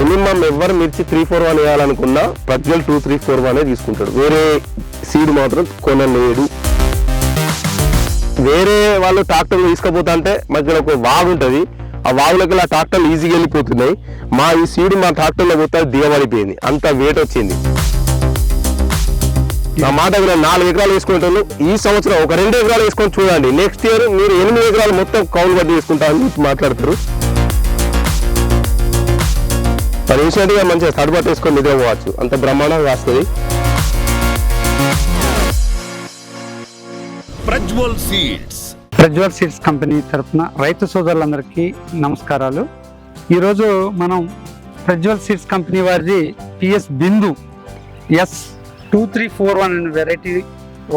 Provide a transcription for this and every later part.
Minimum ఎవరు మిర్చి three four one వేయాలనుకున్నా Prajwal two three four one తీసుకుంటాడు. వేరే సీడ్ మాత్రం కొనలేడు వేరే వాళ్ళు ట్రాక్టర్ తీసుకుపోతా అంటే మధ్యలో ఒక వాగు ఉంటుంది. ఆ వాగులోకి ఆ ట్రాక్టర్లు ఈజీగా వెళ్ళిపోతున్నాయి. మా ఈ సీడ్ మా ట్రాక్టర్లో పోతే దిగబడిపోయింది. అంత వేట్ వచ్చింది. నా మాట నాలుగు ఎకరాలు వేసుకుంటాను ఈ సంవత్సరం ఒక రెండు ఎకరాలు వేసుకొని చూడండి. నెక్స్ట్ ఇయర్ మీరు ఎనిమిది ఎకరాలు మొత్తం కౌలు బట్టి వేసుకుంటా అని మాట్లాడతారు. మరి ఇన్షియల్గా మంచిగా తడబట్టు వేసుకొని నిద్ర పోవచ్చు అంత బ్రహ్మాండంగా వస్తుంది Prajwal seeds. Prajwal seeds company తరఫున రైతు సోదరులందరికీ నమస్కారాలు. ఈరోజు మనం ప్రజ్వల్ సీడ్స్ కంపెనీ వారిది PS Bindu S two three four one అనే వెరైటీ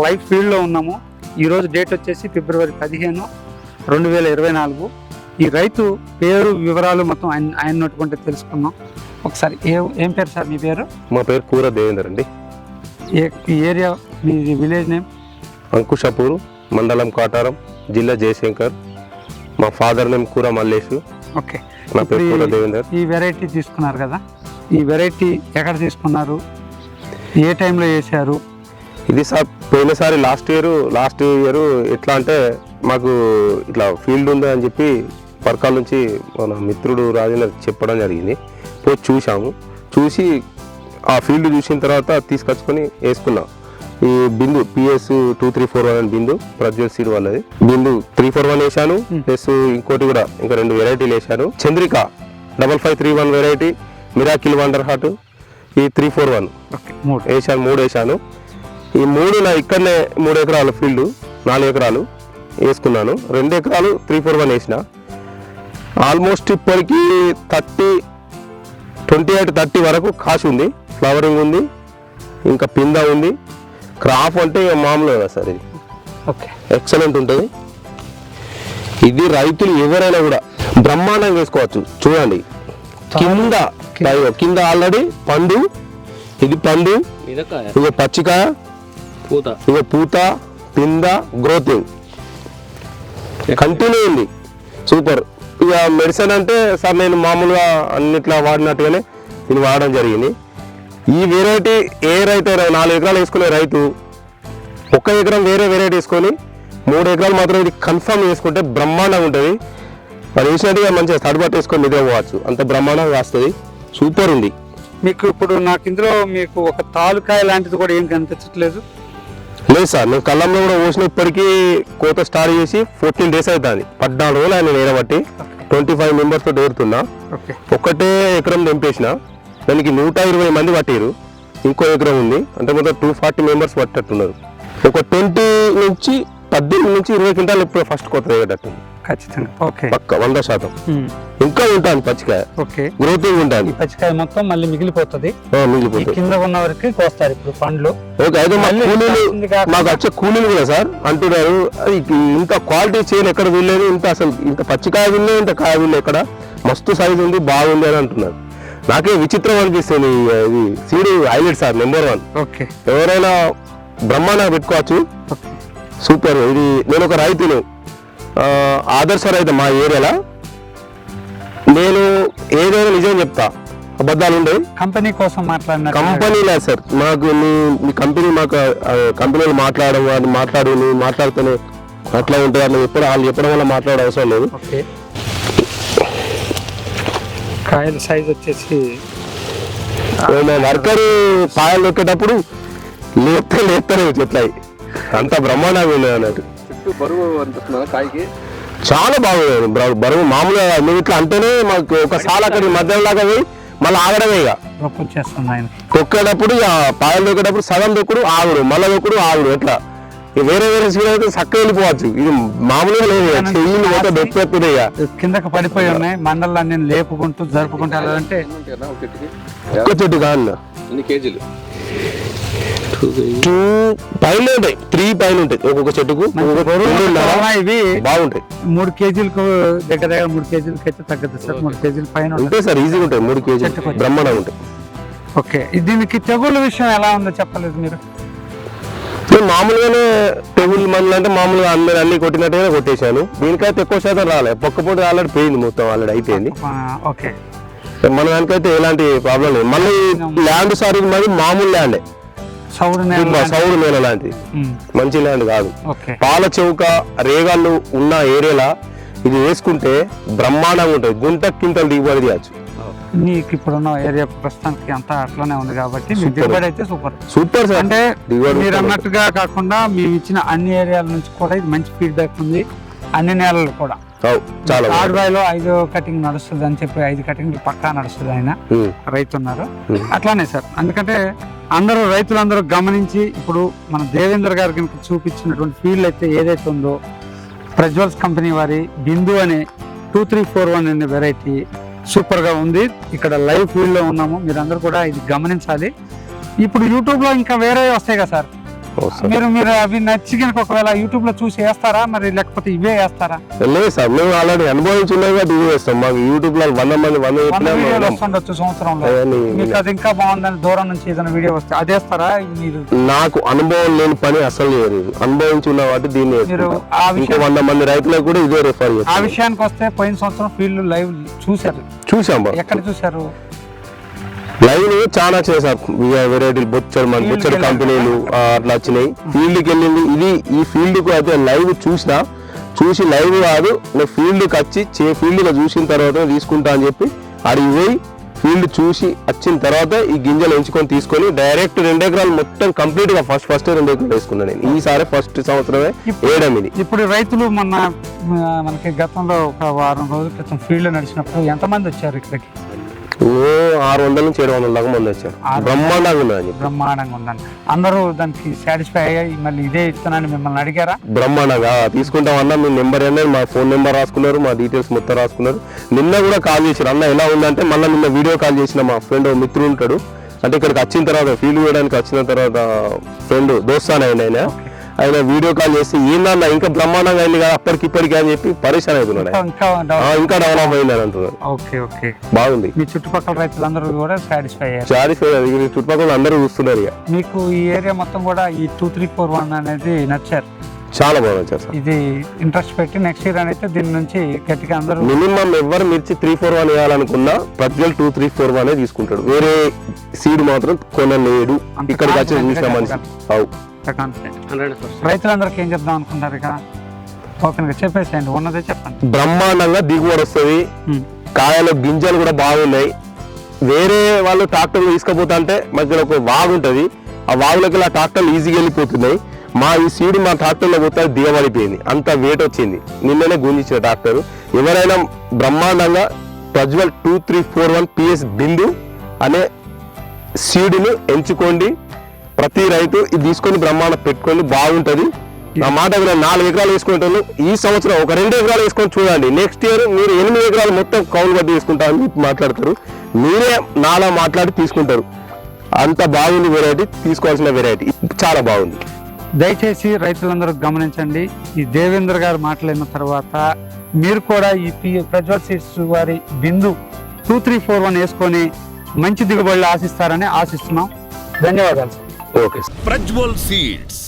లైఫ్ ఫీల్డ్లో ఉన్నాము. ఈరోజు డేట్ వచ్చేసి ఫిబ్రవరి పదిహేను రెండు వేల ఇరవై నాలుగు. ఈ రైతు పేరు వివరాలు మొత్తం ఆయన ఆయన నోటుకుంటే తెలుసుకుందాం. ఒకసారి ఏ ఏం పేరు సార్ మీ పేరు? మా పేరు కూర దేవేందర్ అండి. ఏ ఈ ఏరియా మీ విలేజ్ నేమ్? అంకుషపూర్ మండలం కాటారం జిల్లా జయశంకర్. మా ఫాదర్ నేమ్ కూర మల్లేష్ ఓకే. నా పేరు కూర దేవేందర్. ఈ వెరైటీ తీసుకున్నారు కదా? ఈ వెరైటీ ఎక్కడ తీసుకున్నారు? ఏ టైంలో వేసారు ఇది సార్ పోయినసారి లాస్ట్ ఇయర్ లాస్ట్ ఇయర్ ఎట్లా అంటే మాకు ఇట్లా ఫీల్డ్ ఉంది అని చెప్పి పర్కాల నుంచి మన మిత్రుడు రాజేందర్ చెప్పడం జరిగింది. పోయి చూసాము చూసి ఆ ఫీల్డ్ చూసిన తర్వాత తీసుకొచ్చుకొని వేసుకున్నాం. ఈ Bindu PS two three four one అని బిందు ప్రజ్వల్ సీడ్ వాళ్ళది. బిందు త్రీ ఫోర్ వన్ వేసాను ప్లస్ ఇంకోటి కూడా ఇంకా రెండు వెరైటీలు వేసాను Chandrika double five three one variety miracle wonder heart ఈ త్రీ ఫోర్ వన్ వేసాను మూడు. వేసాను ఈ మూడు నా ఇక్కడనే మూడు ఎకరాలు ఫీల్డ్ నాలుగు ఎకరాలు వేసుకున్నాను. రెండు ఎకరాలు త్రీ ఫోర్ వన్ వేసిన. ఆల్మోస్ట్ ఇప్పటికి థర్టీ ట్వంటీ ఎయిట్ థర్టీ వరకు కాసి ఉంది. ఫ్లవరింగ్ ఉంది. ఇంకా పింద ఉంది. క్రాప్ అంటే ఇక మామూలుగా కదా సార్ ఇది. ఓకే. ఎక్సలెంట్ ఉంటుంది. ఇది రైతులు ఎవరైనా కూడా బ్రహ్మాండంగా వేసుకోవచ్చు. చూడండి. కింద కింద. ఆల్రెడీ పండు. ఇది పండు. ఇక పచ్చికాయ. పూత. ఇక పూత పింద గ్రోతింగ్. కంటిన్యూ ఉంది. సూపర్. ఇక మెడిసిన్ అంటే సార్ నేను మామూలుగా అన్నిట్లా వాడినట్టుగానే ఇది వాడడం జరిగింది. ఈ వెరైటీ ఏ రైతు నాలుగు ఎకరాలు వేసుకునే రైతు ఒక ఎకరం వేరే వెరైటీ వేసుకొని మూడు ఎకరాలు మాత్రం ఇది కన్ఫర్మ్ చేసుకుంటే బ్రహ్మాండంగా ఉంటుంది. అది వేసినట్టుగా మంచిగా తడబట్టు వేసుకొని నిద్ర పోవచ్చు. అంత బ్రహ్మాండంగా వస్తుంది సూపర్ ఉంది. మీకు ఇప్పుడు నాకు ఇందులో మీకు ఒక తాలుకాయ లాంటిది కూడా ఏం కనిపించట్లేదు? లేదు సార్ నేను కళ్ళంలో కూడా పోసిన ఇప్పటికీ కోత స్టార్ట్ చేసి ఫోర్టీన్ డేస్ అవుతుంది పద్నాలుగు రోజులు ఆయన నేరబట్టి ట్వంటీ ఫైవ్ మెంబర్స్ తోటి ఓకే. ఒక్కటే ఎకరం తెంపేసిన. దానికి నూట ఇరవై మంది పట్టారు. ఇంకో ఎకరం ఉంది. అంటే మొత్తం టూ ఫార్టీ మెంబర్స్ పట్టట్టున్నారు. ఒక ట్వంటీ నుంచి పద్దెనిమిది నుంచి ఇరవై క్వింటాలు ఇప్పుడు ఫస్ట్ కొత్త దిగేటట్టు ఖచ్చితంగా. ఓకే. పక్క వంద శాతం. ఇంకా ఉంటాను పచ్చికాయ ఓకే. గ్రోతింగ్ ఉంటుంది ఈ పచ్చికాయ మొత్తం మళ్ళీ మిగిలిపోతుంది. మిగిలిపోతుంది. కింద ఉన్న వరకు కోస్తారు ఇప్పుడు పండ్లు. ఓకే అయితే కూలీలు మాకు వచ్చే కూలీలు కూడా సార్ అంటున్నారు. ఇంత క్వాలిటీ చేయను ఎక్కడ వీల్లేదు ఇంత అసలు ఇంత పచ్చికాయ వీళ్ళే ఇంత కాయ వీళ్ళే ఎక్కడ? మస్తు సైజు ఉంది బాగుంది అని అంటున్నారు. నాకే విచిత్రం అనిపిస్తుంది ఇది seed highlight sir number one. Okay. ఎవరైనా బ్రహ్మాండంగా పెట్టుకోవచ్చు. సూపర్ ఇది నేను ఒక రైతును. ఆదర్శ రైతు మా ఏరియాలో. నేను ఏదైనా నిజం చెప్తా. అబద్ధాలు ఉండవు. కంపెనీ కోసం మాట్లాడిన కంపెనీ లేదు సార్. మాకు మీ మీ కంపెనీ మాకు కంపెనీలు మాట్లాడడం వాళ్ళు మాట్లాడు నువ్వు మాట్లాడుతూనే అట్లా ఉంటుంది? అట్లా ఎప్పుడు వాళ్ళు చెప్పడం వల్ల మాట్లాడే అవసరం లేదు. కాయల సైజ్ వచ్చేసి వర్కర్ పాయలు నొక్కేటప్పుడు లేస్తే లేస్తేనే చెట్లయి. అంత బ్రహ్మాండంగా ఉన్నాయి అన్నట్టు. బరువు అనిపిస్తున్నా కాయకి? చాలా బాగుంది. బ్ర- బరువు మామూలుగా నువ్వు ఇట్లా అంటేనే మాకు ఒకసారి అక్కడికి మధ్యలో దాకా పోయి మళ్ళీ ఆగడమే ఇక. వచ్చేస్తుంది ఆయన. ఇక పాయలు దొక్కేటప్పుడు సగం దొక్కుడు ఆగుడు. మళ్ళీ దొక్కుడు ఆగుడు. ఎట్లా? వేరే వేరే సీడ్ అయితే చక్కగా వెళ్ళిపోవచ్చు. ఇది మామూలుగా లేదు. చెయ్యిలు పోతే దొక్కేస్తుంది ఇక. కిందకి పడిపోయి ఉన్నాయి. మండలాన్ని లేపుకుంటూ జరుపుకుంటూ వెళ్ళాలంటే చెట్టుకి ఒక్క చెట్టు కాదు. ఎన్ని కేజీలు? టూ పైన ఉంటాయి త్రీ పైన ఉంటాయి ఒక్కొక్క చెట్టుకు ఇవి బాగుంటాయి. మూడు కేజీలకు దగ్గర దగ్గర మూడు కేజీలకి అయితే తగ్గదు సార్. మూడు కేజీల పైన ఉంటుంది. ఉంటాయి. సార్ ఈజీగా ఉంటాయి. మూడు కేజీలు. బ్రహ్మాండంగా ఉంటాయి. ఓకే. దీనికి తెగుళ్ళ విషయం ఎలా ఉందో చెప్పలేదు మీరు. నేను మామూలుగానే తెగులు మందులు అంటే మామూలుగా అందరు అన్ని కొట్టినట్టుగానే కొట్టేశాను. దీనికైతే ఎక్కువ శాతం రాలే. పొక్కపోతే ఆల్రెడీ పోయింది మొత్తం ఆల్రెడీ అయిపోయింది. ఓకే. మన దానికైతే ఎలాంటి ప్రాబ్లం లేదు. మళ్ళీ ల్యాండ్ సార్ మరి మామూలు ల్యాండే. సౌడు నేల లాంటిది. మంచి ల్యాండ్ కాదు. పాల చౌక రేగాళ్ళు ఉన్న ఏరియాలో ఇది వేసుకుంటే బ్రహ్మాండంగా ఉంటుంది. గుంట క్వింటల్ దిగుబడి తీయచ్చు. నీకు ఇప్పుడున్న ఏరియా ప్రస్తుతానికి అంతా అట్లానే ఉంది కాబట్టి మీ. దిగుబడి అయితే సూపర్. Super sir. అంటే మీరు. అన్నట్టుగా కాకుండా మేము ఇచ్చిన అన్ని ఏరియాల నుంచి కూడా ఇది మంచి ఫీడ్బ్యాక్ ఉంది. అన్ని నేలలు కూడా. ఆడబాయిలో ఐదు కటింగ్ నడుస్తుంది అని చెప్పి ఐదు కటింగ్ పక్కా నడుస్తుంది ఆయన. ఉమ్, రైతు ఉన్నారు ఉమ్. అట్లానే సార్ ఎందుకంటే అందరూ రైతులందరూ గమనించి ఇప్పుడు మన దేవేంద్ర గారు కనుక చూపించినటువంటి ఫీల్డ్ అయితే ఏదైతే ఉందో ప్రజ్వల్స్ కంపెనీ వారి బిందు అనే టూ త్రీ ఫోర్ వన్ అనే వెరైటీ సూపర్గా ఉంది. ఇక్కడ లైవ్ ఫీల్డ్లో ఉన్నాము. మీరందరూ కూడా ఇది గమనించాలి. ఇప్పుడు యూట్యూబ్లో ఇంకా వేరే వస్తాయి కదా సార్. మీరు మీరు అవి నచ్చి కనుక ఒకవేళ యూట్యూబ్లో చూసి వేస్తారా? మరి లేకపోతే ఇవే వేస్తారా? లేదు సార్ మేము ఆల్రెడీ అనుభవించి ఉన్నాయి కాబట్టి ఇవి వేస్తాం. మాకు యూట్యూబ్లో వంద మంది వంద వీడియోలు. వస్తుండొచ్చు సంవత్సరంలో. మీకు అది ఇంకా బాగుందని దూరం నుంచి ఏదైనా వీడియో వస్తే అదేస్తారా మీరు నాకు అనుభవం లేని పని అసలు చేయలేదు. అనుభవించి ఉన్న వాటి దీన్ని ఇంకో విషయం వంద మంది రైతులకు కూడా ఇదే రిఫర్ ఆ విషయానికి వస్తే పోయిన సంవత్సరం ఫీల్డ్ లైవ్ చూశారు. చూసాం. ఎక్కడ చూశారు? లైవ్ని చాలా చేశాం వెరైటీలు బొచ్చడు మన బొచ్చడు కంపెనీలు అట్లా వచ్చినాయి. ఫీల్డ్కి వెళ్ళింది ఇది ఈ ఫీల్డ్కు అయితే లైవ్ చూసిన చూసి లైవ్ కాదు నేను ఫీల్డ్కి వచ్చి చే ఫీల్డ్లో చూసిన తర్వాత తీసుకుంటా అని చెప్పి అడిగి పోయి ఫీల్డ్ చూసి వచ్చిన తర్వాత ఈ గింజలు ఎంచుకొని తీసుకొని డైరెక్ట్ రెండు ఎకరాలు మొత్తం కంప్లీట్గా ఫస్ట్ ఫస్ట్ రెండు ఎకరాలు వేసుకున్నాను నేను. ఈసారి ఫస్ట్ సంవత్సరమే వేయడం ఇది. ఇప్పుడు రైతులు మొన్న ఆ, మనకి గతంలో ఒక వారం రోజుల క్రితం ఫీల్డ్ నడిచినప్పుడు ఎంతమంది వచ్చారు ఇక్కడికి? ఆరు వందల నుంచి ఏడు వందల దాకా మంది వచ్చారు. బ్రహ్మాండంగా చెప్పి. బ్రహ్మాండంగా ఉందండి అందరూ దానికి సాటిస్ఫై అయ్యాయి మళ్ళీ ఇదే ఇస్తున్నానని మిమ్మల్ని అడిగారా? బ్రహ్మాండంగా. తీసుకుంటామన్నా మీ నెంబర్ ఏంటంటే మా ఫోన్ నెంబర్ రాసుకున్నారు మా డీటెయిల్స్ మొత్తం రాసుకున్నారు. నిన్న కూడా కాల్ చేశారు. అన్న ఎలా ఉందంటే మళ్ళీ నిన్న వీడియో కాల్ చేసిన మా ఫ్రెండ్ మిత్రుడు ఉంటాడు. అంటే ఇక్కడికి వచ్చిన తర్వాత ఫీల్డ్ చేయడానికి వచ్చిన తర్వాత ఫ్రెండ్ దోస్తాన్ ఆయన. ఆయన వీడియో కాల్ చేసి ఏందన్న ఇంకా బ్రహ్మాండంగా అయింది కదా అప్పటికి ఇప్పటికి అని చెప్పి పరిశాన్ అవుతున్నాడు. ఇంకా డెవలప్ అయింది అని అంటున్నారు ఓకే ఓకే. బాగుంది. మీ చుట్టుపక్కల రైతులందరూ కూడా సాటిస్ఫై అయ్యారు. చారి చుట్టుపక్కల అందరూ చూస్తున్నారు ఇక. మీకు ఈ ఏరియా మొత్తం కూడా ఈ టూ త్రీ ఫోర్ వన్ అనేది నచ్చారు. చాలా బాగా వచ్చారు సార్. ఇది ఇంట్రెస్ట్ పెట్టి నెక్స్ట్ ఇయర్ అయితే దీని నుంచి గట్టిగా అందరూ మినిమం ఎవరు మిర్చి three four one వేయాలనుకున్నా Prajwal two three four one తీసుకుంటాడు. వేరే సీడ్ మాత్రం కొనలేడు ఇక్కడికి వచ్చి చూసిన మనిషి. అవు. కాన్ఫిడెంట్ రైతులందరికీ ఏం చెప్దాం అనుకుంటారు ఇక? చెప్పేసేయండి ఉన్నదే చెప్పండి. బ్రహ్మాండంగా దిగుబడి వస్తుంది. ఉమ్. కాయలు గింజలు కూడా బాగున్నాయి. వేరే వాళ్ళు ట్రాక్టర్లు తీసుకుపోతా అంటే మధ్యలో ఒక వాగు ఉంటుంది. ఆ వాగులోకి ఇలా ట్రాక్టర్లు ఈజీగా వెళ్ళిపోతున్నాయి. మా ఈ సీడ్ మా ట్రాక్టర్లో పోతే దిగబడిపోయింది. అంత వెయిట్ వచ్చింది. నిన్ననే గుంజించిన ట్రాక్టర్. ఎవరైనా బ్రహ్మాండంగా Prajwal two three four one PS Bindu అనే సీడును ఎంచుకోండి. ప్రతి రైతు ఇది తీసుకొని బ్రహ్మాండ పెట్టుకొని బాగుంటది. నా మాట నాలుగు ఎకరాలు వేసుకుంటాను ఈ సంవత్సరం ఒక రెండు ఎకరాలు వేసుకొని చూడండి. నెక్స్ట్ ఇయర్ మీరు ఎనిమిది ఎకరాలు మొత్తం కౌలు బట్టి తీసుకుంటారని మాట్లాడతారు. మీరే నాలా మాట్లాడి తీసుకుంటారు. అంత బాగుంది వెరైటీ తీసుకోవాల్సిన వెరైటీ చాలా బాగుంది. దయచేసి రైతులందరూ గమనించండి. ఈ దేవేంద్ర గారు మాట్లాడిన తర్వాత మీరు కూడా ఈ పి- ప్రజ్వల్ సీడ్స్ వారి Bindu two three four one వేసుకొని మంచి దిగుబడులు ఆశిస్తారని ఆశిస్తున్నాం. ధన్యవాదాలు. Sir okay Prajwal seeds